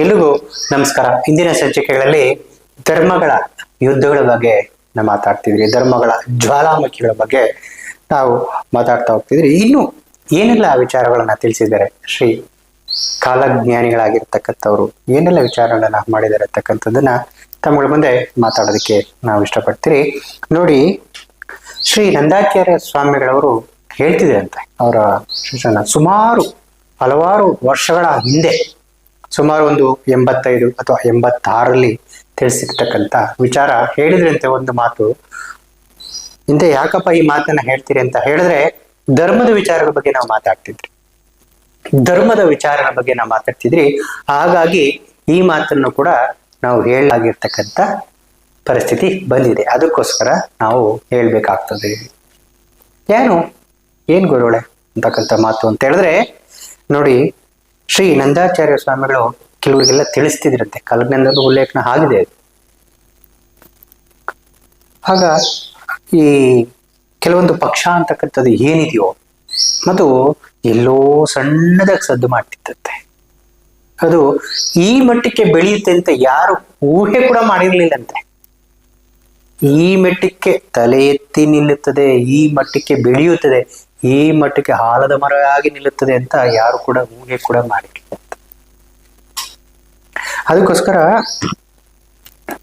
ಎಲ್ಲಿಗೂ ನಮಸ್ಕಾರ. ಇಂದಿನ ಸಂಚಿಕೆಗಳಲ್ಲಿ ಧರ್ಮಗಳ ಯುದ್ಧಗಳ ಬಗ್ಗೆ ನಾವು ಮಾತಾಡ್ತಿದ್ರಿ ಧರ್ಮಗಳ ಜ್ವಾಲಾಮುಖಿಗಳ ಬಗ್ಗೆ ನಾವು ಮಾತಾಡ್ತಾ ಹೋಗ್ತಿದ್ರಿ ಇನ್ನು ಏನೆಲ್ಲ ವಿಚಾರಗಳನ್ನ ತಿಳಿಸಿದ್ದಾರೆ? ಶ್ರೀ ಕಾಲಜ್ಞಾನಿಗಳಾಗಿರ್ತಕ್ಕಂಥವ್ರು ಏನೆಲ್ಲ ವಿಚಾರಗಳನ್ನ ಮಾಡಿದ್ದಾರೆ ಅಂತಕ್ಕಂಥದ್ದನ್ನ ತಮ್ಮಗಳ ಮುಂದೆ ಮಾತಾಡೋದಕ್ಕೆ ನಾವು ಇಷ್ಟಪಡ್ತೀರಿ. ನೋಡಿ, ಶ್ರೀ ನಂದಾಚಾರ್ಯ ಸ್ವಾಮಿಗಳವರು ಹೇಳ್ತಿದ್ರಂತೆ ಅವರ ಶಿಕ್ಷಣ ಸುಮಾರು ಹಲವಾರು ವರ್ಷಗಳ ಹಿಂದೆ ಸುಮಾರು ಒಂದು ಎಂಬತ್ತೈದು ಅಥವಾ ಎಂಬತ್ತಾರರಲ್ಲಿ ತಿಳಿಸಿರ್ತಕ್ಕಂಥ ವಿಚಾರ ಹೇಳಿದ್ರಂತೆ ಒಂದು ಮಾತು. ಹಿಂದೆ ಯಾಕಪ್ಪ ಈ ಮಾತನ್ನ ಹೇಳ್ತೀರಿ ಅಂತ ಹೇಳಿದ್ರೆ ಧರ್ಮದ ವಿಚಾರದ ಬಗ್ಗೆ ನಾವು ಮಾತಾಡ್ತಿದ್ರಿ. ಧರ್ಮದ ವಿಚಾರದ ಬಗ್ಗೆ ನಾವು ಮಾತಾಡ್ತಿದ್ರಿ. ಹಾಗಾಗಿ ಈ ಮಾತನ್ನು ಕೂಡ ನಾವು ಹೇಳಲಾಗಿರ್ತಕ್ಕಂಥ ಪರಿಸ್ಥಿತಿ ಬಂದಿದೆ. ಅದಕ್ಕೋಸ್ಕರ ನಾವು ಹೇಳ್ಬೇಕಾಗ್ತದೆ. ಏನು ಏನ್ ಗುರುಳೆ ಅಂತಕ್ಕಂಥ ಮಾತು ಅಂತ ಹೇಳಿದ್ರೆ, ನೋಡಿ ಶ್ರೀ ನಂದಾಚಾರ್ಯ ಸ್ವಾಮಿಗಳು ಕೆಲವರಿಗೆಲ್ಲ ತಿಳಿಸ್ತಿದ್ರಂತೆ. ಕಲ್ಪನೆಂದಲೂ ಉಲ್ಲೇಖನ ಆಗಿದೆ. ಆಗ ಈ ಕೆಲವೊಂದು ಪಕ್ಷ ಅಂತಕ್ಕಂಥದ್ದು ಏನಿದೆಯೋ, ಅದು ಎಲ್ಲೋ ಸಣ್ಣದಾಗಿ ಸದ್ದು ಮಾಡ್ತಿತ್ತಂತೆ. ಅದು ಈ ಮಟ್ಟಕ್ಕೆ ಬೆಳೆಯುತ್ತೆ ಅಂತ ಯಾರು ಊಹೆ ಕೂಡ ಮಾಡಿರ್ಲಿಲ್ಲಂತೆ. ಈ ಮಟ್ಟಕ್ಕೆ ತಲೆ ಎತ್ತಿ ನಿಲ್ಲುತ್ತದೆ, ಈ ಮಟ್ಟಕ್ಕೆ ಬೆಳೆಯುತ್ತದೆ ಈ ಮಟ್ಟಕ್ಕೆ ಹಾಲದ ಮರ ಆಗಿ ನಿಲ್ಲುತ್ತದೆ ಅಂತ ಯಾರು ಕೂಡ ಊಹೆ ಕೂಡ ಮಾಡಿಲ್ಲ. ಅದಕ್ಕೋಸ್ಕರ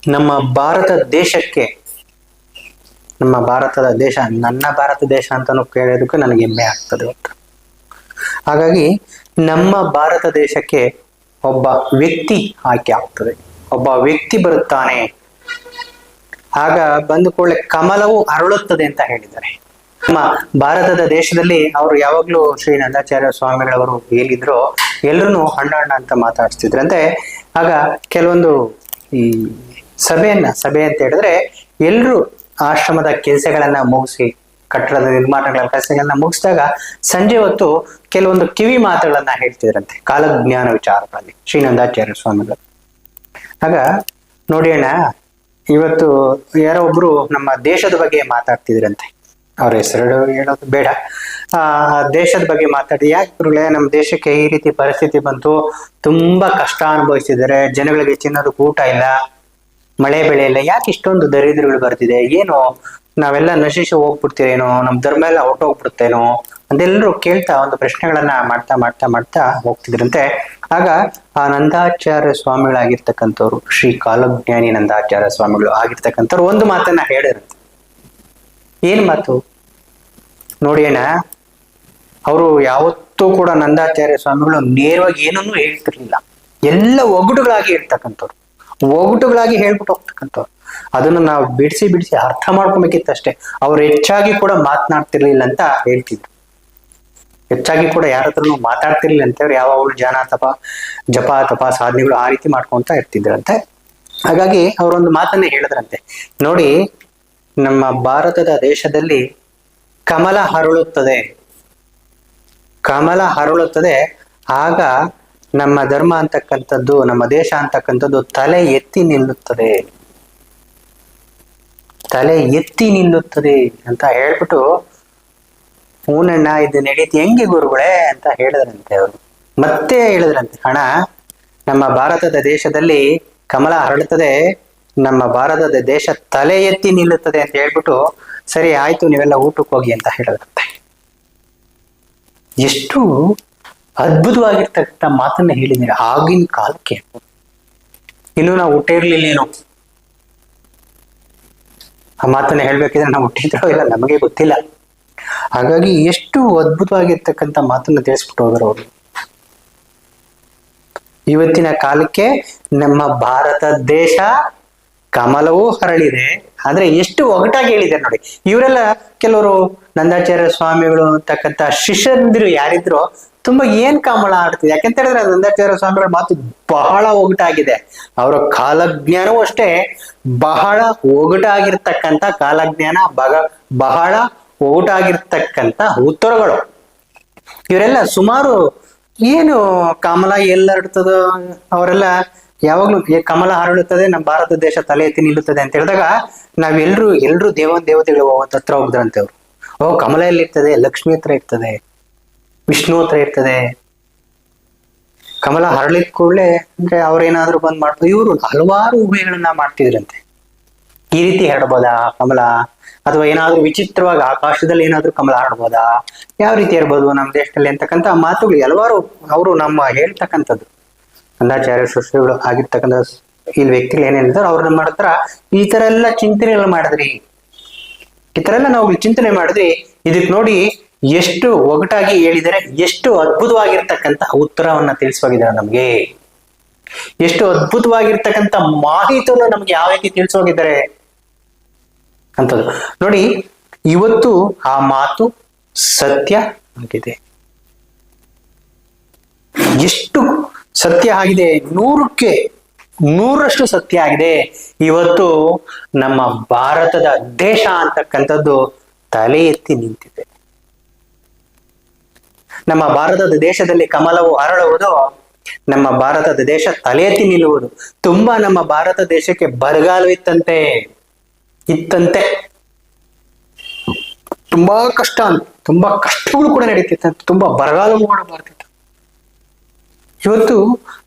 ನಮ್ಮ ಭಾರತ ದೇಶಕ್ಕೆ, ನಮ್ಮ ಭಾರತದ ದೇಶ, ನನ್ನ ಭಾರತ ದೇಶ ಅಂತಾನು ಕೇಳೋದಕ್ಕೆ ನನಗೆ ಹೆಮ್ಮೆ ಆಗ್ತದೆ ಅಂತ. ಹಾಗಾಗಿ ನಮ್ಮ ಭಾರತ ದೇಶಕ್ಕೆ ಒಬ್ಬ ವ್ಯಕ್ತಿ ಆಯ್ಕೆ ಆಗ್ತದೆ. ಒಬ್ಬ ವ್ಯಕ್ತಿ ಬರುತ್ತಾನೆ. ಆಗ ಬಂದ ಕೂಡಲೇ ಕಮಲವು ಅರಳುತ್ತದೆ ಅಂತ ಹೇಳಿದ್ದಾರೆ. ನಮ್ಮ ಭಾರತದ ದೇಶದಲ್ಲಿ ಅವರು ಯಾವಾಗ್ಲೂ ಶ್ರೀ ನಂದಾಚಾರ್ಯ ಸ್ವಾಮಿಗಳವರು ಹೇಳಿದ್ರು ಎಲ್ಲರೂ ಅಣ್ಣ ಅಣ್ಣ ಅಂತ ಮಾತಾಡ್ತಿದ್ರಂತೆ ಆಗ ಕೆಲವೊಂದು ಈ ಸಭೆಯನ್ನ, ಸಭೆ ಅಂತ ಹೇಳಿದ್ರೆ ಎಲ್ಲರೂ ಆಶ್ರಮದ ಕೆಲಸಗಳನ್ನ ಮುಗಿಸಿ, ಕಟ್ಟಡದ ನಿರ್ಮಾಣಗಳ ಕೆಲಸಗಳನ್ನ ಮುಗಿಸಿದಾಗ ಸಂಜೆ ಹೊತ್ತು ಕೆಲವೊಂದು ಕಿವಿ ಮಾತುಗಳನ್ನ ಹೇಳ್ತಿದ್ರಂತೆ, ಕಾಲಜ್ಞಾನ ವಿಚಾರಗಳಲ್ಲಿ ಶ್ರೀನಂದಾಚಾರ್ಯ ಸ್ವಾಮಿಗಳು. ಆಗ ನೋಡಿ ಅಣ್ಣ, ಇವತ್ತು ಯಾರೋ ಒಬ್ರು ನಮ್ಮ ದೇಶದ ಬಗ್ಗೆ ಮಾತಾಡ್ತಿದ್ರಂತೆ. ಅವ್ರ ಹೆಸರು ಹೇಳೋದು ಬೇಡ. ದೇಶದ ಬಗ್ಗೆ ಮಾತಾಡಿ. ಯಾಕೆ ಗುರುಗಳೇ, ನಮ್ಮ ದೇಶಕ್ಕೆ ಈ ರೀತಿ ಪರಿಸ್ಥಿತಿ ಬಂತು, ತುಂಬಾ ಕಷ್ಟ ಅನುಭವಿಸಿದ್ದಾರೆ. ಜನಗಳಿಗೆ ತಿನ್ನೋದಕ್ಕೆ ಊಟ ಇಲ್ಲ, ಮಳೆ ಬೆಳೆ ಇಲ್ಲ. ಯಾಕೆ ಇಷ್ಟೊಂದು ದರಿದ್ರಗಳು ಬರ್ತಿದೆ? ಏನು? ನಾವೆಲ್ಲ ನಶಿಸಿ ಹೋಗ್ಬಿಡ್ತೀರೇನೋ? ನಮ್ ಧರ್ಮ ಎಲ್ಲ ಹೊಟ್ಟೋಗ್ಬಿಡುತ್ತೇನೋ ಅಂದೆಲ್ಲರೂ ಕೇಳ್ತಾ ಒಂದು ಪ್ರಶ್ನೆಗಳನ್ನ ಮಾಡ್ತಾ ಮಾಡ್ತಾ ಮಾಡ್ತಾ ಹೋಗ್ತಿದ್ರಂತೆ. ಆಗ ಆ ನಂದಾಚಾರ್ಯ ಸ್ವಾಮಿಗಳಾಗಿರ್ತಕ್ಕಂಥವ್ರು, ಶ್ರೀ ಕಾಲಜ್ಞಾನಿ ನಂದಾಚಾರ್ಯ ಸ್ವಾಮಿಗಳು ಆಗಿರ್ತಕ್ಕಂಥವ್ರು ಒಂದು ಮಾತನ್ನ ಹೇಳಿರುತ್ತೆ ಏನ್ ಮಾತು? ನೋಡಿ ಅಣ್ಣ, ಅವರು ಯಾವತ್ತೂ ಕೂಡ ನಂದಾಚಾರ್ಯ ಸ್ವಾಮಿಗಳು ನೇರವಾಗಿ ಏನನ್ನೂ ಹೇಳ್ತಿರ್ಲಿಲ್ಲ. ಎಲ್ಲ ಒಗಟುಗಳಾಗಿ ಇರ್ತಕ್ಕಂಥವ್ರು ಒಗಟುಗಳಾಗಿ ಹೇಳ್ಬಿಟ್ಟು ಹೋಗ್ತಕ್ಕಂಥವ್ರು. ಅದನ್ನು ನಾವು ಬಿಡಿಸಿ ಬಿಡಿಸಿ ಅರ್ಥ ಮಾಡ್ಕೊಬೇಕಿತ್ತಷ್ಟೇ ಅವ್ರು ಹೆಚ್ಚಾಗಿ ಕೂಡ ಮಾತನಾಡ್ತಿರ್ಲಿಲ್ಲ ಅಂತ ಹೇಳ್ತಿದ್ರು. ಹೆಚ್ಚಾಗಿ ಕೂಡ ಯಾರ ಹತ್ರನೂ ಮಾತಾಡ್ತಿರ್ಲಿಲ್ಲ ಅಂತ ಅವ್ರು ಯಾವಾಗಲೂ ಜಾನ ತಪ, ಜಪ ತಪ ಸಾಧನೆಗಳು ಆ ರೀತಿ ಮಾಡ್ಕೊಂತ ಇರ್ತಿದ್ರಂತೆ ಹಾಗಾಗಿ ಅವರೊಂದು ಮಾತನ್ನ ಹೇಳಿದ್ರಂತೆ. ನೋಡಿ ನಮ್ಮ ಭಾರತದ ದೇಶದಲ್ಲಿ ಕಮಲ ಹರಳುತ್ತದೆ. ಕಮಲ ಹರಳುತ್ತದೆ. ಆಗ ನಮ್ಮ ಧರ್ಮ ಅಂತಕ್ಕಂಥದ್ದು, ನಮ್ಮ ದೇಶ ಅಂತಕ್ಕಂಥದ್ದು ತಲೆ ಎತ್ತಿ ನಿಲ್ಲುತ್ತದೆ. ತಲೆ ಎತ್ತಿ ನಿಲ್ಲುತ್ತದೆ ಅಂತ ಹೇಳ್ಬಿಟ್ಟು, ಹೂನಣ್ಣ, ಇದು ನಡೀತಿ ಹೆಂಗೆ ಗುರುಗಳೇ? ಅಂತ ಹೇಳಿದ್ರಂತೆ ಅವರು. ಮತ್ತೆ ಹೇಳಿದ್ರಂತೆ ಹಣ ನಮ್ಮ ಭಾರತದ ದೇಶದಲ್ಲಿ ಕಮಲ ಹರಡುತ್ತದೆ ನಮ್ಮ ಭಾರತದ ದೇಶ ತಲೆ ಎತ್ತಿ ನಿಲ್ಲುತ್ತದೆ ಅಂತ ಹೇಳ್ಬಿಟ್ಟು ಸರಿ ಆಯ್ತು, ನೀವೆಲ್ಲ ಊಟಕ್ಕೆ ಹೋಗಿ ಅಂತ ಹೇಳಿದ್ರಂತೆ ಎಷ್ಟು ಅದ್ಭುತವಾಗಿರ್ತಕ್ಕಂಥ ಮಾತನ್ನ ಹೇಳಿದ್ರೆ ಆಗಿನ ಕಾಲಕ್ಕೆ. ಇನ್ನು ನಾವು ಊಟ ಆ ಮಾತನ್ನ ಹೇಳ್ಬೇಕಿದ್ರೆ ನಾವು ಹುಟ್ಟಿದ್ರೋ ಇಲ್ಲ ನಮಗೆ ಗೊತ್ತಿಲ್ಲ. ಹಾಗಾಗಿ ಎಷ್ಟು ಅದ್ಭುತವಾಗಿರ್ತಕ್ಕಂಥ ಮಾತನ್ನ ತಿಳಿಸ್ಬಿಟ್ಟು ಹೋದ್ರು ಅವರು. ಇವತ್ತಿನ ಕಾಲಕ್ಕೆ ನಮ್ಮ ಭಾರತ ದೇಶ ಕಮಲವೂ ಹರಳಿದೆ. ಆದ್ರೆ ಎಷ್ಟು ಒಗಟಾಗಿ ಹೇಳಿದೆ ನೋಡಿ. ಇವರೆಲ್ಲ ಕೆಲವರು ನಂದಾಚಾರ್ಯ ಸ್ವಾಮಿಗಳು ಅಂತಕ್ಕಂಥ ಶಿಷ್ಯಂದಿರು ಯಾರಿದ್ರು ತುಂಬಾ ಏನ್ ಕಮಲ ಆಡ್ತಿದೆ. ಯಾಕೆಂತ ಹೇಳಿದ್ರೆ ನಂದಾಚಾರ್ಯ ಸ್ವಾಮಿಗಳ ಮಾತು ಬಹಳ ಒಗಟಾಗಿದೆ. ಅವರ ಕಾಲಜ್ಞಾನವೂ ಅಷ್ಟೇ ಬಹಳ ಒಗಟಾಗಿರ್ತಕ್ಕಂಥ ಕಾಲಜ್ಞಾನ, ಬಗ, ಬಹಳ ಒಗಟಾಗಿರ್ತಕ್ಕಂಥ ಉತ್ತರಗಳು. ಇವರೆಲ್ಲ ಸುಮಾರು ಏನು ಕಮಲ ಎಲ್ಲ ಹರಡ್ತದ ಅವರೆಲ್ಲ ಯಾವಾಗ್ಲೂ ಕಮಲ ಹರಳುತ್ತದೆ, ನಮ್ಮ ಭಾರತ ದೇಶ ತಲೆ ಎತ್ತಿ ನಿಲ್ಲುತ್ತದೆ ಅಂತ ಹೇಳಿದಾಗ ನಾವೆಲ್ಲರೂ ಎಲ್ರು ದೇವ ದೇವತೆಗಳು ಹತ್ರ ಹೋಗಿದ್ರಂತೆ ಅವ್ರು ಓ, ಕಮಲ ಎಲ್ಲಿರ್ತದೆ? ಲಕ್ಷ್ಮಿ ಹತ್ರ ಇರ್ತದೆ. ವಿಷ್ಣು ಹತ್ರ ಇರ್ತದೆ. ಕಮಲ ಹರಳಿದ ಕೂಡಲೇ ಅಂದ್ರೆ ಅವ್ರೇನಾದ್ರು ಬಂದ್ ಮಾಡ್ಬೋದು. ಇವರು ಹಲವಾರು ಉಭಯಗಳನ್ನ ಮಾಡ್ತಿದ್ರಂತೆ. ಈ ರೀತಿ ಹರಡ್ಬೋದಾ ಕಮಲ? ಅಥವಾ ಏನಾದ್ರೂ ವಿಚಿತ್ರವಾಗಿ ಆಕಾಶದಲ್ಲಿ ಏನಾದ್ರೂ ಕಮಲ ಹರಡ್ಬೋದಾ? ಯಾವ ರೀತಿ ಇರ್ಬೋದು ನಮ್ಮ ದೇಶದಲ್ಲಿ ಅಂತಕ್ಕಂಥ ಮಾತುಗಳು? ಹಲವಾರು ಅವರು ನಮ್ಮ ಹೇಳ್ತಕ್ಕಂಥದ್ದು. ಅಂದಾಚಾರ್ಯ ಸೃಷ್ಟಿಗಳು ಆಗಿರ್ತಕ್ಕಂಥ ಇಲ್ಲಿ ವ್ಯಕ್ತಿಗಳು ಏನೇನಿದ್ದಾರೆ ಅವ್ರನ್ನ ಮಾಡ್ತಾರ. ಈ ತರ ಎಲ್ಲ ಚಿಂತನೆಗಳು ಮಾಡಿದ್ರಿ. ಈ ತರ ಎಲ್ಲ ನಾವು ಚಿಂತನೆ ಮಾಡಿದ್ರಿ ಇದಕ್ ನೋಡಿ ಎಷ್ಟು ಒಗಟಾಗಿ ಹೇಳಿದರೆ ಎಷ್ಟು ಅದ್ಭುತವಾಗಿರ್ತಕ್ಕಂಥ ಉತ್ತರವನ್ನ ತಿಳಿಸೋಗಿದ್ದಾರೆ ನಮ್ಗೆ. ಎಷ್ಟು ಅದ್ಭುತವಾಗಿರ್ತಕ್ಕಂಥ ಮಾಹಿತಿಯನ್ನು ನಮ್ಗೆ ಯಾವ ರೀತಿ ತಿಳಿಸೋಗಿದ್ದಾರೆ ಅಂತದ್ದು. ನೋಡಿ, ಇವತ್ತು ಆ ಮಾತು ಸತ್ಯ ಆಗಿದೆ. ಎಷ್ಟು ಸತ್ಯ ಆಗಿದೆ. ನೂರಕ್ಕೆ ನೂರಷ್ಟು ಸತ್ಯ ಆಗಿದೆ. ಇವತ್ತು ನಮ್ಮ ಭಾರತದ ದೇಶ ಅಂತಕ್ಕಂಥದ್ದು ತಲೆ ಎತ್ತಿ ನಿಂತಿದೆ. ನಮ್ಮ ಭಾರತದ ದೇಶದಲ್ಲಿ ಕಮಲವು ಅರಳುವುದು ನಮ್ಮ ಭಾರತದ ದೇಶ ತಲೆ ಎತ್ತಿ ನಿಲ್ಲುವುದು, ತುಂಬಾ ನಮ್ಮ ಭಾರತ ದೇಶಕ್ಕೆ ಬರಗಾಲವಿತ್ತಂತೆ ಇತ್ತಂತೆ. ತುಂಬಾ ಕಷ್ಟ ಅಂತ ತುಂಬಾ ಕಷ್ಟಗಳು ಕೂಡ ನಡೀತಿತ್ತಂತೆ. ತುಂಬಾ ಬರಗಾಲವು ಕೂಡ ಇವತ್ತು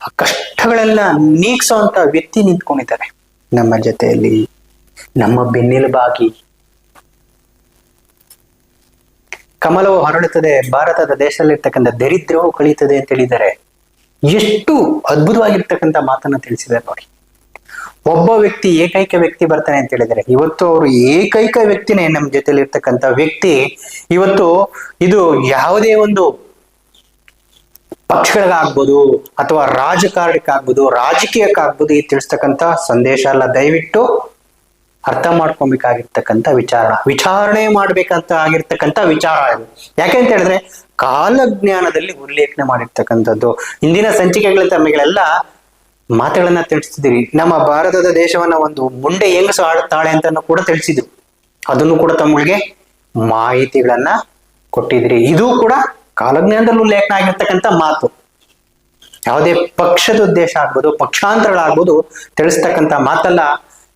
ಆ ಕಷ್ಟಗಳೆಲ್ಲ ನೀಗ್ಸೋಂತ ವ್ಯಕ್ತಿ ನಿಂತ್ಕೊಂಡಿದ್ದಾರೆ. ನಮ್ಮ ಜೊತೆಯಲ್ಲಿ ನಮ್ಮ ಬೆನ್ನೆಲುಬಾಗಿ ಕಮಲವು ಹರಡುತ್ತದೆ ಭಾರತದ ದೇಶದಲ್ಲಿರ್ತಕ್ಕಂಥ ದರಿದ್ರವು ಕಳೀತದೆ ಅಂತ ಹೇಳಿದ್ದಾರೆ. ಎಷ್ಟು ಅದ್ಭುತವಾಗಿರ್ತಕ್ಕಂಥ ಮಾತನ್ನ ತಿಳಿಸಿದ್ದಾರೆ ನೋಡಿ. ಒಬ್ಬ ವ್ಯಕ್ತಿ ಏಕೈಕ ವ್ಯಕ್ತಿ ಬರ್ತಾನೆ ಅಂತ ಹೇಳಿದರೆ ಇವತ್ತು ಅವರು ಏಕೈಕ ವ್ಯಕ್ತಿನೇ ನಮ್ಮ ಜೊತೆಲಿ ಇರ್ತಕ್ಕಂಥ ವ್ಯಕ್ತಿ. ಇವತ್ತು ಇದು ಯಾವುದೇ ಒಂದು ಪಕ್ಷಗಳಿಗಾಗ್ಬೋದು ಅಥವಾ ರಾಜಕಾರಣಕ್ಕಾಗ್ಬೋದು ರಾಜಕೀಯಕ್ಕಾಗ್ಬೋದು ಈ ತಿಳಿಸ್ತಕ್ಕಂತ ಸಂದೇಶ ಅಲ್ಲ ದಯವಿಟ್ಟು ಅರ್ಥ ಮಾಡ್ಕೊಬೇಕಾಗಿರ್ತಕ್ಕಂಥ ವಿಚಾರ. ವಿಚಾರಣೆ ಮಾಡ್ಬೇಕಂತ ಆಗಿರ್ತಕ್ಕಂಥ ವಿಚಾರ ಇದು. ಯಾಕೆ ಅಂತ ಹೇಳಿದ್ರೆ ಕಾಲಜ್ಞಾನದಲ್ಲಿ ಉಲ್ಲೇಖನೆ ಮಾಡಿರ್ತಕ್ಕಂಥದ್ದು. ಹಿಂದಿನ ಸಂಚಿಕೆಗಳ ತಮ್ಮಗಳೆಲ್ಲ ಮಾತುಗಳನ್ನ ತಿಳಿಸ್ತಿದ್ದೀರಿ. ನಮ್ಮ ಭಾರತದ ದೇಶವನ್ನ ಒಂದು ಮುಂಡೆ ಹೆಂಗಸು ಆಡುತ್ತಾಳೆ ಅಂತ ಕೂಡ ತಿಳಿಸಿದ್ರು. ಅದನ್ನು ಕೂಡ ತಮ್ಮಗಳಿಗೆ ಮಾಹಿತಿಗಳನ್ನ ಕೊಟ್ಟಿದ್ರಿ ಇದು ಕೂಡ ಕಾಲಜ್ಞಾನದಲ್ಲಿ ಉಲ್ಲೇಖನ ಆಗಿರ್ತಕ್ಕಂಥ ಮಾತು. ಯಾವುದೇ ಪಕ್ಷದ ಉದ್ದೇಶ ಆಗ್ಬೋದು, ಪಕ್ಷಾಂತರಗಳಾಗ್ಬೋದು ತಿಳಿಸ್ತಕ್ಕಂಥ ಮಾತಲ್ಲ,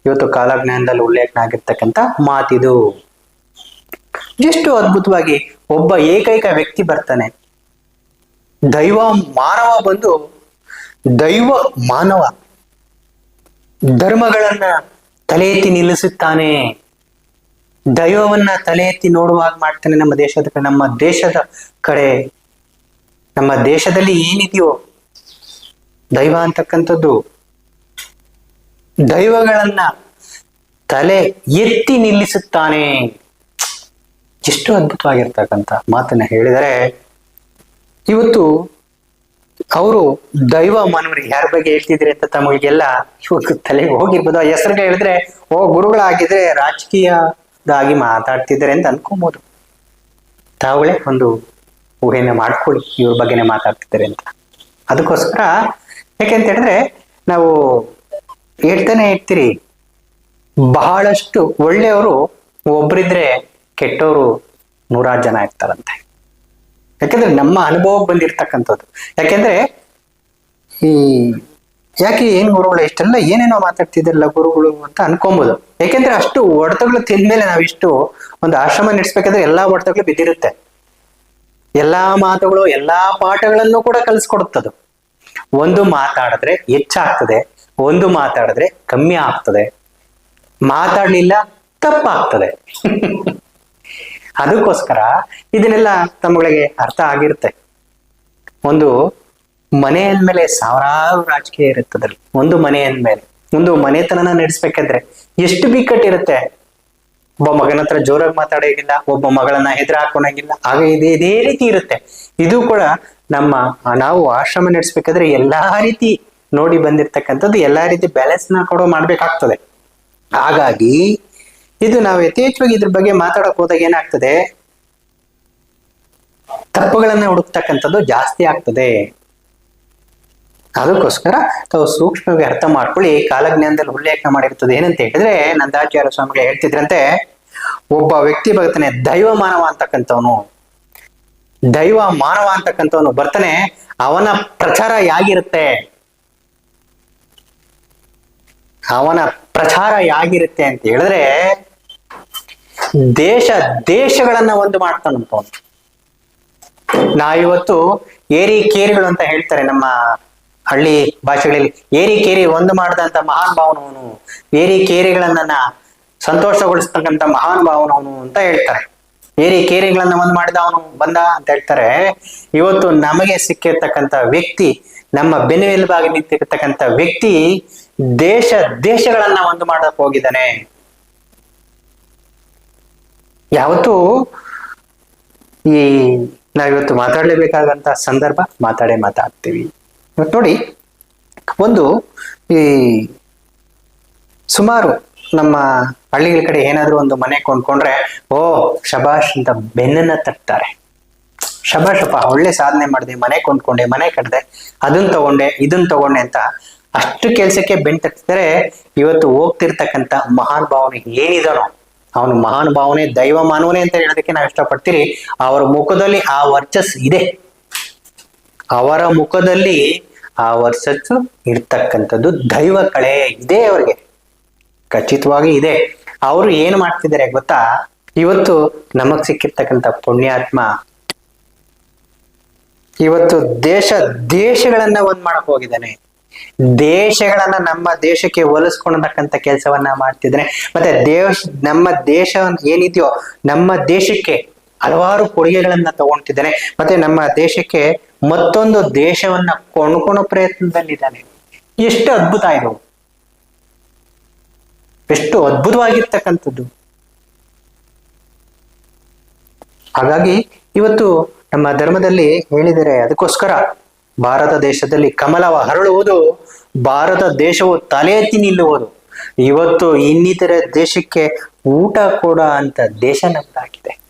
ಇವತ್ತು ಕಾಲಜ್ಞಾನದಲ್ಲಿ ಉಲ್ಲೇಖನ ಆಗಿರ್ತಕ್ಕಂಥ ಮಾತಿದು. ಎಷ್ಟು ಅದ್ಭುತವಾಗಿ ಒಬ್ಬ ಏಕೈಕ ವ್ಯಕ್ತಿ ಬರ್ತಾನೆ. ದೈವ ಮಾನವ ಬಂದು ದೈವ ಮಾನವ ಧರ್ಮಗಳನ್ನ ತಲೆ ಎತ್ತಿ ನಿಲ್ಲಿಸುತ್ತಾನೆ. ದೈವವನ್ನ ತಲೆ ಎತ್ತಿ ನೋಡುವಾಗ ಮಾಡ್ತಾನೆ ನಮ್ಮ ದೇಶದ ಕಡೆ, ನಮ್ಮ ದೇಶದ ಕಡೆ. ನಮ್ಮ ದೇಶದಲ್ಲಿ ಏನಿದೆಯೋ ದೈವ ಅಂತಕ್ಕಂಥದ್ದು, ದೈವಗಳನ್ನ ತಲೆ ಎತ್ತಿ ನಿಲ್ಲಿಸುತ್ತಾನೆ. ಎಷ್ಟು ಅದ್ಭುತವಾಗಿರ್ತಕ್ಕಂಥ ಮಾತನ್ನ ಹೇಳಿದರೆ, ಇವತ್ತು ಅವರು ದೈವ ಮಾನವರಿಗೆ ಯಾರ ಬಗ್ಗೆ ಹೇಳ್ತಿದ್ರೆ ಅಂತ ತಮಗೆಲ್ಲ ಇವತ್ತು ತಲೆಗೆ ಹೋಗಿರ್ಬೋದು. ಆ ಹೆಸರಿಗೆ ಹೇಳಿದ್ರೆ, ಓ ಗುರುಗಳಾಗಿದ್ರೆ ರಾಜಕೀಯದಾಗಿ ಮಾತಾಡ್ತಿದ್ದಾರೆ ಅಂತ ಅನ್ಕೊಬೋದು. ತಾವುಗಳೇ ಒಂದು ಊಹೆನ ಮಾಡ್ಕೊಳ್ಳಿ, ಇವ್ರ ಬಗ್ಗೆನೆ ಮಾತಾಡ್ತಿದ್ದಾರೆ ಅಂತ. ಅದಕ್ಕೋಸ್ಕರ ಯಾಕೆಂತ ಹೇಳಿದ್ರೆ, ನಾವು ಹೇಳ್ತಾನೆ ಇರ್ತೀರಿ, ಬಹಳಷ್ಟು ಒಳ್ಳೆಯವರು ಒಬ್ರಿದ್ರೆ ಕೆಟ್ಟವರು ನೂರಾರು ಜನ ಇರ್ತಾರಂತೆ. ಯಾಕೆಂದ್ರೆ ನಮ್ಮ ಅನುಭವಕ್ಕೆ ಬಂದಿರ್ತಕ್ಕಂಥದ್ದು. ಯಾಕೆಂದ್ರೆ ಈ ಯಾಕೆ ಏನ್ ಗುರುಗಳು, ಇಷ್ಟೆಲ್ಲ ಏನೇನೋ ಮಾತಾಡ್ತಿದ್ರಲ್ಲ ಗುರುಗಳು ಅಂತ ಅನ್ಕೊಬೋದು. ಯಾಕೆಂದ್ರೆ ಅಷ್ಟು ಒಡೆತಗಳು ತಿಂದ್ಮೇಲೆ ನಾವಿಷ್ಟು ಒಂದು ಆಶ್ರಮ ನಡೆಸ್ಬೇಕಾದ್ರೆ ಎಲ್ಲಾ ಒಡೆತಗಳು ಬಿದ್ದಿರುತ್ತೆ. ಎಲ್ಲಾ ಮಾತುಗಳು, ಎಲ್ಲಾ ಪಾಠಗಳನ್ನು ಕೂಡ ಕಲಿಸ್ಕೊಡುತ್ತದು. ಒಂದು ಮಾತಾಡಿದ್ರೆ ಹೆಚ್ಚಾಗ್ತದೆ, ಒಂದು ಮಾತಾಡಿದ್ರೆ ಕಮ್ಮಿ ಆಗ್ತದೆ. ಮಾತಾಡ್ಲಿಲ್ಲ, ತಪ್ಪಾಗ್ತದೆ. ಅದಕ್ಕೋಸ್ಕರ ಇದನ್ನೆಲ್ಲ ತಮ್ಮಗಳಿಗೆ ಅರ್ಥ ಆಗಿರುತ್ತೆ. ಒಂದು ಮನೆ ಅಂದ್ಮೇಲೆ ಸಾವಿರಾರು ರಾಜಕೀಯ ಇರುತ್ತದ್ರಲ್ಲಿ ಒಂದು ಮನೆ ಅಂದ್ಮೇಲೆ. ಒಂದು ಮನೆತನನ ನಡೆಸ್ಬೇಕಾದ್ರೆ ಎಷ್ಟು ಬಿಕ್ಕಟ್ಟಿರುತ್ತೆ ಒಬ್ಬ ಮಗನ ಹತ್ರ ಜೋರಾಗಿ ಮಾತಾಡೋಂಗಿಲ್ಲ, ಒಬ್ಬ ಮಗಳನ್ನ ಎದುರು ಹಾಕೊಳಂಗಿಲ್ಲ ಆಗ ಇದೇ ಇದೇ ರೀತಿ ಇರುತ್ತೆ. ಇದು ಕೂಡ ನಮ್ಮ, ನಾವು ಆಶ್ರಮ ನಡೆಸ್ಬೇಕಾದ್ರೆ ಎಲ್ಲಾ ರೀತಿ ನೋಡಿ ಬಂದಿರ್ತಕ್ಕಂಥದ್ದು, ಎಲ್ಲಾ ರೀತಿ ಬ್ಯಾಲೆನ್ಸ್ನ ಕೊಡೋ ಮಾಡ್ಬೇಕಾಗ್ತದೆ. ಹಾಗಾಗಿ, ಇದು ನಾವು ಯಥೇಚ್ಛವಾಗಿ ಇದ್ರ ಬಗ್ಗೆ ಮಾತಾಡಕ್ ಹೋದಾಗ ಏನಾಗ್ತದೆ? ತಪ್ಪುಗಳನ್ನ ಹುಡುಕ್ತಕ್ಕಂಥದ್ದು ಜಾಸ್ತಿ ಆಗ್ತದೆ. ಅದಕ್ಕೋಸ್ಕರ ತಾವು ಸೂಕ್ಷ್ಮವಾಗಿ ಅರ್ಥ ಮಾಡ್ಕೊಳ್ಳಿ, ಕಾಲಜ್ಞಾನದಲ್ಲಿ ಉಲ್ಲೇಖ ಮಾಡಿರ್ತದೆ. ಏನಂತ ಹೇಳಿದ್ರೆ ನಂದಾಚಾರ್ಯ ಸ್ವಾಮಿಗಳು ಹೇಳ್ತಿದ್ರಂತೆ, ಒಬ್ಬ ವ್ಯಕ್ತಿ ಬರ್ತಾನೆ ದೈವ ಮಾನವ ಅಂತಕ್ಕಂಥವನು. ದೈವ ಮಾನವ ಅಂತಕ್ಕಂಥವನು ಬರ್ತಾನೆ, ಅವನ ಪ್ರಚಾರ ಯಾಗಿರುತ್ತೆ? ಅವನ ಪ್ರಚಾರ ಯಾಗಿರುತ್ತೆ ಅಂತ ಹೇಳಿದ್ರೆ, ದೇಶ ದೇಶಗಳನ್ನ ಒಂದು ಮಾಡ್ತಾನಂತ ನಾ ಇವತ್ತು ಏರಿ ಕೇರಿಗಳು ಅಂತ ಹೇಳ್ತಾರೆ ನಮ್ಮ ಹಳ್ಳಿ ಭಾಷೆಗಳಲ್ಲಿ ಏರಿ ಕೇರಿ ಒಂದು ಮಾಡಿದಂತ ಮಹಾನ್ ಭಾವನವನು, ಏರಿ ಕೇರಿಗಳನ್ನ ಸಂತೋಷಗೊಳಿಸ್ತಕ್ಕಂಥ ಮಹಾನ್ ಭಾವನವನು ಅಂತ ಹೇಳ್ತಾರೆ. ಏರಿ ಕೇರಿಗಳನ್ನ ಒಂದು ಮಾಡಿದ ಅವನು ಬಂದ ಅಂತ ಹೇಳ್ತಾರೆ. ಇವತ್ತು ನಮಗೆ ಸಿಕ್ಕಿರ್ತಕ್ಕಂಥ ವ್ಯಕ್ತಿ, ನಮ್ಮ ಬೆನ್ನೆಲುಬಾಗಿ ನಿಂತಿರ್ತಕ್ಕಂಥ ವ್ಯಕ್ತಿ ದೇಶ ದೇಶಗಳನ್ನ ಒಂದು ಮಾಡಕ್ ಹೋಗಿದ್ದಾನೆ. ಯಾವತ್ತು ಈ ನಾವಿವತ್ತು ಮಾತಾಡಲೇಬೇಕಾದಂತ ಸಂದರ್ಭ ಮಾತಾಡೇ ಮಾತಾಡ್ತೀವಿ. ಇವತ್ತು ನೋಡಿ ಒಂದು ಈ ಸುಮಾರು ನಮ್ಮ ಹಳ್ಳಿಗಳ ಕಡೆ ಏನಾದರೂ ಒಂದು ಮನೆ ಕೊಂಡ್ಕೊಂಡ್ರೆ, ಓ ಶಬಾಷ್ ಅಂತ ಬೆನ್ನನ್ನ ತಟ್ತಾರೆ. ಶಬಾಷಪ್ಪ ಒಳ್ಳೆ ಸಾಧನೆ ಮಾಡಿದೆ, ಮನೆ ಕೊಂಡ್ಕೊಂಡೆ, ಮನೆ ಕಟ್ಟದೆ ಅದನ್ನ ತಗೊಂಡೆ ಇದನ್ನ ತಗೊಂಡೆ ಅಂತ ಅಷ್ಟು ಕೆಲ್ಸಕ್ಕೆ ಬೆನ್ ತಟ್ಟಿದರೆ ಇವತ್ತು ಹೋಗ್ತಿರ್ತಕ್ಕಂಥ ಮಹಾನ್ ಭಾವನೆ ಏನಿದನೋ, ಅವನು ಮಹಾನ್ ಭಾವನೆ ದೈವ ಮಾನವನೇ ಅಂತ ಹೇಳೋದಕ್ಕೆ ನಾವು ಇಷ್ಟಪಡ್ತೀರಿ, ಅವರ ಮುಖದಲ್ಲಿ ಆ ವರ್ಚಸ್ ಇದೆ. ಅವರ ಮುಖದಲ್ಲಿ ಆ ವರ್ಚಸ್ಸು ಇರ್ತಕ್ಕಂಥದ್ದು ದೈವ ಕಳೆ ಇದೆ ಅವ್ರಿಗೆ. ಖಚಿತವಾಗಿ ಇದೆ. ಅವರು ಏನು ಮಾಡ್ತಿದ್ದಾರೆ ಗೊತ್ತಾ? ಇವತ್ತು ನಮಗ್ ಸಿಕ್ಕಿರ್ತಕ್ಕಂಥ ಪುಣ್ಯಾತ್ಮ ಇವತ್ತು ದೇಶ ದೇಶಗಳನ್ನ ಒಂದ್ ಮಾಡಕ್ ಹೋಗಿದ್ದಾನೆ. ದೇಶಗಳನ್ನ ನಮ್ಮ ದೇಶಕ್ಕೆ ಹೋಲಿಸ್ಕೊಂಡತಕ್ಕಂಥ ಕೆಲಸವನ್ನ ಮಾಡ್ತಿದ್ದಾನೆ. ಮತ್ತೆ ದೇಶ, ನಮ್ಮ ದೇಶ ಏನಿದೆಯೋ ನಮ್ಮ ದೇಶಕ್ಕೆ ಹಲವಾರು ಕೊಡುಗೆಗಳನ್ನ ತಗೊಳ್ತಿದ್ದಾನೆ ಮತ್ತೆ ನಮ್ಮ ದೇಶಕ್ಕೆ ಮತ್ತೊಂದು ದೇಶವನ್ನ ಕೊಂಡ್ಕೊಳ್ಳೋ ಪ್ರಯತ್ನದಲ್ಲಿದ್ದಾನೆ. ಎಷ್ಟು ಅದ್ಭುತ ಇದು. ಎಷ್ಟು ಅದ್ಭುತವಾಗಿರ್ತಕ್ಕಂಥದ್ದು. ಹಾಗಾಗಿ ಇವತ್ತು ನಮ್ಮ ಧರ್ಮದಲ್ಲಿ ಹೇಳಿದರೆ ಅದಕ್ಕೋಸ್ಕರ ಭಾರತ ದೇಶದಲ್ಲಿ ಕಮಲವ ಹರಳುವುದು, ಭಾರತ ದೇಶವು ತಲೆ ಎತ್ತಿ ನಿಲ್ಲುವುದು. ಇವತ್ತು ಇನ್ನಿತರ ದೇಶಕ್ಕೆ ಊಟ ಕೊಡ ಅಂತ ದೇಶ ನಮ್ದಾಗಿದೆ.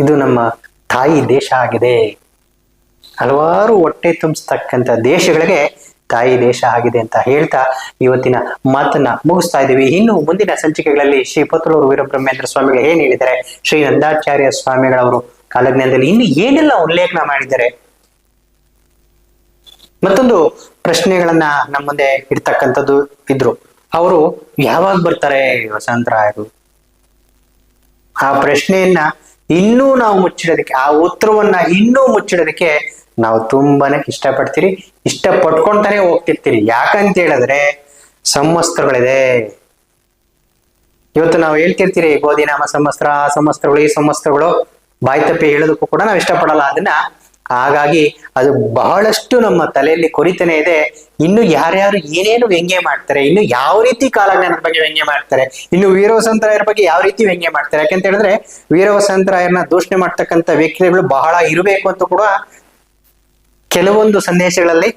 ಇದು ನಮ್ಮ ತಾಯಿ ದೇಶ ಆಗಿದೆ. ಹಲವಾರು ಹೊಟ್ಟೆ ತುಂಬಿಸ್ತಕ್ಕಂಥ ದೇಶಗಳಿಗೆ ತಾಯಿ ದೇಶ ಆಗಿದೆ ಅಂತ ಹೇಳ್ತಾ ಇವತ್ತಿನ ಮಾತನ್ನ ಮುಗಿಸ್ತಾ ಇದ್ದೀವಿ. ಇನ್ನು ಮುಂದಿನ ಸಂಚಿಕೆಗಳಲ್ಲಿ ಶ್ರೀ ಪತ್ರೂರು ವೀರಬ್ರಹ್ಮೇಂದ್ರ ಸ್ವಾಮಿಗಳು ಏನ್ ಹೇಳಿದ್ದಾರೆ? ಶ್ರೀ ನಂದಾಚಾರ್ಯ ಸ್ವಾಮಿಗಳವರು ಕಾಲಜ್ಞಾನದಲ್ಲಿ ಇನ್ನು ಏನೆಲ್ಲ ಉಲ್ಲೇಖನ ಮಾಡಿದ್ದಾರೆ? ಮತ್ತೊಂದು ಪ್ರಶ್ನೆಗಳನ್ನ ನಮ್ಮ ಮುಂದೆ ಇಡ್ತಕ್ಕಂಥದ್ದು ಇದ್ರು. ಅವರು ಯಾವಾಗ ಬರ್ತಾರೆ ವಸಂತರಾಯರು? ಆ ಪ್ರಶ್ನೆಯನ್ನ ಇನ್ನೂ ನಾವು ಮುಚ್ಚಿಡೋದಕ್ಕೆ, ಆ ಉತ್ತರವನ್ನ ಇನ್ನೂ ಮುಚ್ಚಿಡೋದಕ್ಕೆ ನಾವು ತುಂಬಾನೇ ಇಷ್ಟಪಡ್ತೀರಿ. ಇಷ್ಟಪಟ್ಕೊಂತಾನೆ ಹೋಗ್ತಿರ್ತೀರಿ. ಯಾಕಂತ ಹೇಳಿದ್ರೆ ಸಮಸ್ತ್ರಗಳಿದೆ ಇವತ್ತು ನಾವು ಹೇಳ್ತಿರ್ತೀರಿ, ಗೋಧಿನಾಮ ಸಮಸ್ತ್ರಗಳು ಆ ಸಂವಸ್ತ್ರಗಳು, ಈ ಸಮಸ್ತ್ರಗಳು ಬಾಯ್ತಪ್ಪಿ ಹೇಳೋದಕ್ಕೂ ಕೂಡ ನಾವು ಇಷ್ಟಪಡಲ್ಲ. ಅದನ್ನ ಹಾಗಾಗಿ ಅದು ಬಹಳಷ್ಟು ನಮ್ಮ ತಲೆಯಲ್ಲಿ ಕೊರಿತಾನೆ ಇದೆ. ಇನ್ನು ಯಾರ್ಯಾರು ಏನೇನು ವ್ಯಂಗ್ಯ ಮಾಡ್ತಾರೆ, ಇನ್ನು ಯಾವ ರೀತಿ ಕಾಲಜ್ಞಾನದ ಬಗ್ಗೆ ವ್ಯಂಗ್ಯ ಮಾಡ್ತಾರೆ, ಇನ್ನು ವೀರವಸಂತರಾಯರ ಬಗ್ಗೆ ಯಾವ ರೀತಿ ವ್ಯಂಗ್ಯ ಮಾಡ್ತಾರೆ ಯಾಕಂತ ಹೇಳಿದ್ರೆ ವೀರವಸಂತರಾಯರನ್ನ ದೂಷಣೆ ಮಾಡ್ತಕ್ಕಂಥ ವ್ಯಕ್ತಿಗಳು ಬಹಳ ಇರಬೇಕು ಅಂತ ಕೂಡ ಕೆಲವೊಂದು ಸಂದೇಶಗಳಲ್ಲಿ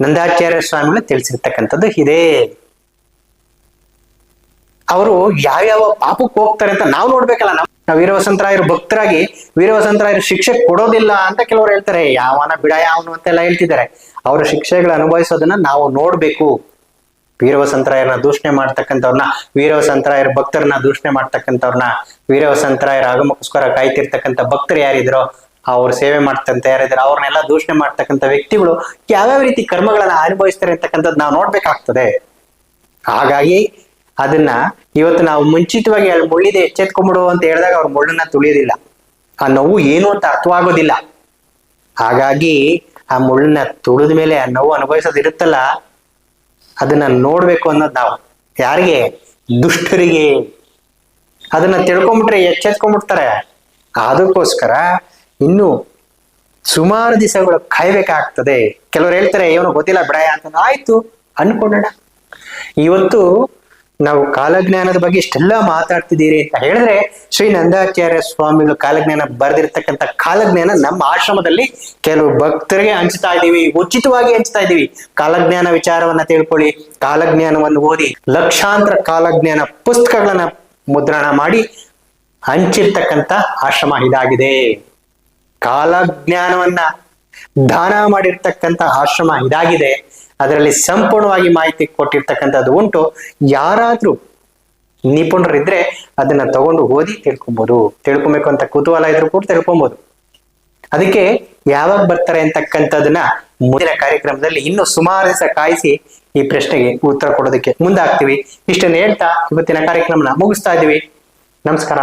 ನಂದಾಚಾರ್ಯ ಸ್ವಾಮಿಗಳು ತಿಳಿಸಿರ್ತಕ್ಕಂಥದ್ದು ಇದೆ. ಅವರು ಯಾವ್ಯಾವ ಪಾಪಕ್ಕೆ ಹೋಗ್ತಾರೆ ಅಂತ ನಾವು ನೋಡ್ಬೇಕಲ್ಲ ನಾವು ನಾವು ವೀರವಸಂತರಾಯರು ಭಕ್ತರಾಗಿ ವೀರವಸಂತರಾಯರು ಶಿಕ್ಷೆ ಕೊಡೋದಿಲ್ಲ ಅಂತ ಕೆಲವರು ಹೇಳ್ತಾರೆ ಯಾವನ ಬಿಡ ಯಾವನು ಅಂತೆಲ್ಲ ಹೇಳ್ತಿದ್ದಾರೆ. ಅವರ ಶಿಕ್ಷೆಗಳು ಅನುಭವಿಸೋದನ್ನ ನಾವು ನೋಡ್ಬೇಕು. ವೀರವಸಂತರಾಯರನ್ನ ದೂಷಣೆ ಮಾಡ್ತಕ್ಕಂಥವ್ರನ್ನ, ವೀರವಸಂತರಾಯರ ಭಕ್ತರನ್ನ ದೂಷಣೆ ಮಾಡ್ತಕ್ಕಂಥವ್ರನ್ನ, ವೀರವಸಂತರಾಯರ ಆಗಮಕ್ಕೋಸ್ಕರ ಕಾಯ್ತಿರ್ತಕ್ಕಂಥ ಭಕ್ತರು ಯಾರಿದ್ರೋ, ಅವ್ರ ಸೇವೆ ಮಾಡ್ತಂತ ಯಾರಿದ್ರು, ಅವ್ರನ್ನೆಲ್ಲ ದೂಷಣೆ ಮಾಡ್ತಕ್ಕಂಥ ವ್ಯಕ್ತಿಗಳು ಯಾವ್ಯಾವ ರೀತಿ ಕರ್ಮಗಳನ್ನ ಅನುಭವಿಸ್ತಾರೆ ಅಂತಕ್ಕಂಥದ್ದು ನಾವು ನೋಡ್ಬೇಕಾಗ್ತದೆ. ಹಾಗಾಗಿ ಅದನ್ನ ಇವತ್ತು ನಾವು ಮುಂಚಿತವಾಗಿ ಅಲ್ಲಿ ಮುಳ್ಳಿದೆ ಎಚ್ಚೆತ್ಕೊಂಡ್ಬಿಡು ಅಂತ ಹೇಳಿದಾಗ ಅವ್ರ ಮುಳ್ಳನ್ನ ತುಳಿಯೋದಿಲ್ಲ. ಆ ನೋವು ಏನು ಅಂತ ಅರ್ಥವಾಗೋದಿಲ್ಲ. ಹಾಗಾಗಿ ಆ ಮುಳ್ಳನ್ನ ತುಳಿದ ಮೇಲೆ ಆ ನೋವು ಅನುಭವಿಸೋದಿರುತ್ತಲ್ಲ, ಅದನ್ನ ನೋಡ್ಬೇಕು ಅನ್ನೋದು ನಾವು. ಯಾರಿಗೆ? ದುಷ್ಟರಿಗೆ. ಅದನ್ನ ತಿಳ್ಕೊಂಬಿಟ್ರೆ ಎಚ್ಚೆತ್ಕೊಂಡ್ಬಿಡ್ತಾರೆ ಅದಕ್ಕೋಸ್ಕರ ಇನ್ನು ಸುಮಾರು ದಿವಸಗಳು ಕಾಯ್ಬೇಕಾಗ್ತದೆ. ಕೆಲವರು ಹೇಳ್ತಾರೆ ಇವನು ಗೊತ್ತಿಲ್ಲ ಬಿಡಾಯ ಅಂತ. ಆಯ್ತು, ಅನ್ಕೊಂಡೋಣ. ಇವತ್ತು ನಾವು ಕಾಲಜ್ಞಾನದ ಬಗ್ಗೆ ಇಷ್ಟೆಲ್ಲ ಮಾತಾಡ್ತಿದ್ದೀರಿ ಅಂತ ಹೇಳಿದ್ರೆ ಶ್ರೀ ನಂದಾಚಾರ್ಯ ಸ್ವಾಮಿಗಳು ಕಾಲಜ್ಞಾನ ಬರೆದಿರ್ತಕ್ಕಂಥ ಕಾಲಜ್ಞಾನ ನಮ್ಮ ಆಶ್ರಮದಲ್ಲಿ ಕೆಲವು ಭಕ್ತರಿಗೆ ಹಂಚ್ತಾ ಇದ್ದೀವಿ, ಉಚಿತವಾಗಿ ಹಂಚ್ತಾ ಇದ್ದೀವಿ. ಕಾಲಜ್ಞಾನ ವಿಚಾರವನ್ನ ತಿಳ್ಕೊಳ್ಳಿ, ಕಾಲಜ್ಞಾನವನ್ನು ಓದಿ, ಲಕ್ಷಾಂತರ ಕಾಲಜ್ಞಾನ ಪುಸ್ತಕಗಳನ್ನ ಮುದ್ರಣ ಮಾಡಿ ಹಂಚಿರ್ತಕ್ಕಂಥ ಆಶ್ರಮ ಇದಾಗಿದೆ. ಕಾಲಜ್ಞಾನವನ್ನ ದಾನ ಮಾಡಿರ್ತಕ್ಕಂಥ ಆಶ್ರಮ ಇದಾಗಿದೆ. ಅದರಲ್ಲಿ ಸಂಪೂರ್ಣವಾಗಿ ಮಾಹಿತಿ ಕೊಟ್ಟಿರ್ತಕ್ಕಂಥದ್ದು ಉಂಟು. ಯಾರಾದ್ರೂ ನಿಪುಣರಿದ್ರೆ ಅದನ್ನ ತಗೊಂಡು ಓದಿ ತಿಳ್ಕೊಬಹುದು ತಿಳ್ಕೊಬೇಕು ಅಂತ ಕುತೂಹಲ ಇದ್ರು ಕೂಡ ತಿಳ್ಕೊಬಹುದು ಅದಕ್ಕೆ ಯಾವಾಗ ಬರ್ತಾರೆ ಅಂತಕ್ಕಂಥದನ್ನ ಮುಂದಿನ ಕಾರ್ಯಕ್ರಮದಲ್ಲಿ ಇನ್ನು ಸುಮಾರು ದಿವಸ ಕಾಯಿಸಿ ಈ ಪ್ರಶ್ನೆಗೆ ಉತ್ತರ ಕೊಡೋದಕ್ಕೆ ಮುಂದಾಗ್ತೀವಿ. ಇಷ್ಟನ್ನು ಹೇಳ್ತಾ ಇವತ್ತಿನ ಕಾರ್ಯಕ್ರಮನ ಮುಗಿಸ್ತಾ ಇದೀವಿ ನಮಸ್ಕಾರ.